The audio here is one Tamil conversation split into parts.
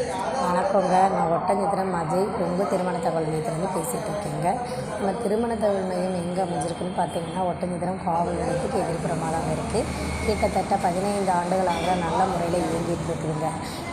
ಆಧಾರ வணக்கங்க நான் ஒட்டஞ்சத்திரம் அஜய். உங்கள் திருமண தகவல் மையத்திலேருந்து பேசிகிட்டு இருக்கேங்க. நம்ம திருமண தகவல் மையம் எங்கே அமைஞ்சிருக்குன்னு பார்த்தீங்கன்னா ஒட்டஞ்சத்திரம் காவல் நிலையத்துக்கு எதிர்ப்புறமாக தான் இருக்குது கிட்டத்தட்ட பதினைந்து ஆண்டுகளாக நல்ல முறையில் இயங்கிட்டு இருக்குதுங்க.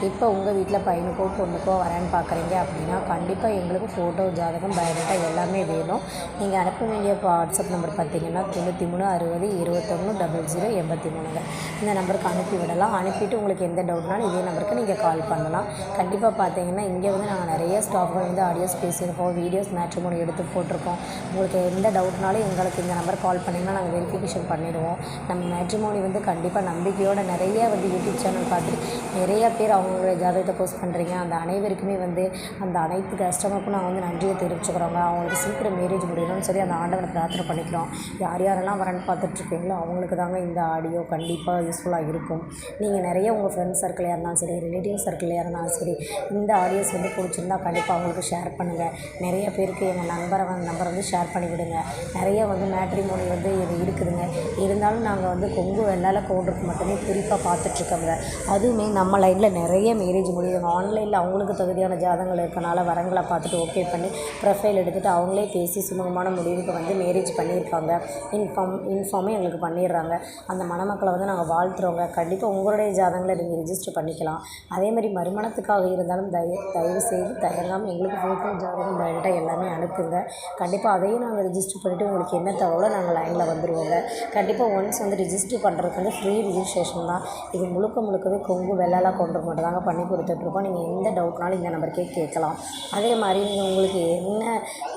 இப்போ உங்கள் வீட்டில் பையனுக்கோ பொண்ணுக்கோ வரேன்னு பார்க்குறீங்க அப்படின்னா கண்டிப்பாக எங்களுக்கு ஃபோட்டோ ஜாதகம் பயோடேட்டா எல்லாமே வேணும். நீங்கள் அனுப்ப வேண்டிய வாட்ஸ்அப் நம்பர் பார்த்தீங்கன்னா தொண்ணூற்றி மூணு அறுபது இருபத்தொன்று டபுள் ஜீரோ எண்பத்தி மூணுங்க. இந்த நம்பருக்கு அனுப்பி விடலாம். அனுப்பிட்டு உங்களுக்கு எந்த டவுட்னாலும் இதே நம்பருக்கு நீங்கள் கால் பண்ணலாம். கண்டிப்பாக பார்த்தீங்கன்னா இங்கே வந்து நாங்கள் நிறைய ஸ்டாஃப்கள் வந்து ஆடியோஸ் பேசியிருக்கோம் வீடியோஸ் மேட்ரிமோனி எடுத்து போட்டிருக்கோம். உங்களுக்கு எந்த டவுட்னாலும் எங்களுக்கு இந்த நம்பர் கால் பண்ணிங்கன்னா நாங்கள் வெரிஃபிகேஷன் பண்ணிடுவோம். நம்ம மேட்ரிமோனி வந்து கண்டிப்பாக நம்பிக்கையோட நிறைய வந்து யூடியூப் சேனல் பார்த்துட்டு நிறைய பேர் அவங்களுடைய ஜாதகத்தை போஸ்ட் பண்ணுறீங்க அந்த அனைவருக்குமே வந்து அந்த அனைத்து கஸ்டமருக்கும் நாங்கள் வந்து நன்றியை தெரிவிச்சுக்கிறோங்க. அவங்களுக்கு சீக்கிரம் மேரேஜ் முடியணும்னு சொல்லி அந்த ஆண்டவனை பிரார்த்தனை பண்ணிக்கிறோம். யார் யாரெல்லாம் வரேன்னு பார்த்துட்ருக்கீங்களோ அவங்களுக்கு தாங்க இந்த ஆடியோ கண்டிப்பாக யூஸ்ஃபுல்லாக இருக்கும். நீங்கள் நிறைய உங்கள் ஃப்ரெண்ட்ஸ் சர்க்கிளாக இருந்தாலும் சரி ரிலேட்டிவ் சர்க்கிளாக இருந்தாலும் சரி இந்த ஆடியோஸ் வந்து பிடிச்சிருந்தா கண்டிப்பாக அவங்களுக்கு ஷேர் பண்ணுங்கள் நிறைய பேருக்கு எங்கள் நம்பரை வந்து நம்பரை வந்து ஷேர் பண்ணி விடுங்க நிறைய வந்து மேட்ரிமோனி வந்து இது இருக்குதுங்க. இருந்தாலும் நாங்கள் வந்து கொங்கு வெள்ளால் கவுண்டருக்கு மட்டுமே குறிப்பாக பார்த்துட்ருக்கோங்க அதுவுமே நம்ம லைனில் நிறைய மேரேஜ் முடியுதுங்க. ஆன்லைனில் அவங்களுக்கு தகுதியான ஜாதகங்கள் இருக்கனால வரங்களை பார்த்துட்டு ஓகே பண்ணி ப்ரொஃபைல் எடுத்துகிட்டு அவங்களே பேசி சுமூகமான முடிவுக்கு வந்து மேரேஜ் பண்ணியிருக்காங்க. இன்ஃபார்ம் இன்ஃபார்மே எங்களுக்கு பண்ணிடுறாங்க. அந்த மணமக்களை வந்து நாங்கள் வாழ்த்துறோங்க. கண்டிப்பாக உங்களுடைய ஜாதகங்களை நீங்கள் ரிஜிஸ்டர் பண்ணிக்கலாம். அதே மாதிரி மறுமணத்துக்காக இருந்தாலும் தய தயவு செய்து தயங்காமல் எங்களுக்கு ஃபோட்டோ ஜாதகம் பயோடேட்டா எல்லாமே அனுப்புங்க. கண்டிப்பாக அதையும் நாங்கள் ரிஜிஸ்டர் பண்ணிவிட்டு உங்களுக்கு என்ன தகவலோ நாங்கள் லைனில் வந்துடுவோங்க கண்டிப்பாக ஒன்ஸ் வந்து ரிஜிஸ்டர் பண்ணுறதுக்கு வந்து ஃப்ரீ ரிஜிஸ்ட்ரேஷன் தான். இது முழுக்க முழுக்கவே கொங்கு வெள்ளாலா கொண்டு மட்டும் தாங்க பண்ணி கொடுத்துட்ருக்கோம் நீங்கள் எந்த டவுட்னாலும் இந்த நம்பருக்கே கேட்கலாம். அதே மாதிரி நீங்கள் உங்களுக்கு என்ன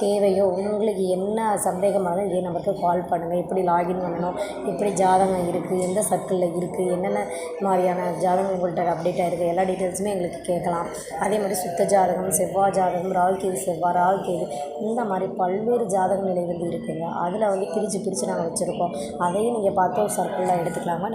தேவையோ உங்களுக்கு என்ன சந்தேகமாக இதே நம்பருக்கு கால் பண்ணுங்கள் எப்படி லாகின் பண்ணணும் எப்படி ஜாதகம் இருக்குது எந்த சர்க்கிளில் இருக்குது என்னென்ன மாதிரியான ஜாதகம் உங்கள்கிட்ட அப்டேட் ஆகிருக்கு எல்லா டீட்டெயில்ஸுமே எங்களுக்கு கேட்கலாம். அதே மாதிரி சுத்த ஜாதகம் செவ்வாய் ஜாதகம் ராகுகேது செவ்வாய் ராகுகேது இந்த மாதிரி பல்வேறு ஜாதக நிலை வந்து இருக்குதுங்க அதில் வந்து பிரித்து பிரித்து நாங்கள் வச்சுருக்கோம். அதையும் நீங்கள் பார்த்து ஒரு சர்க்கிளில் எடுத்துக்கலாமா?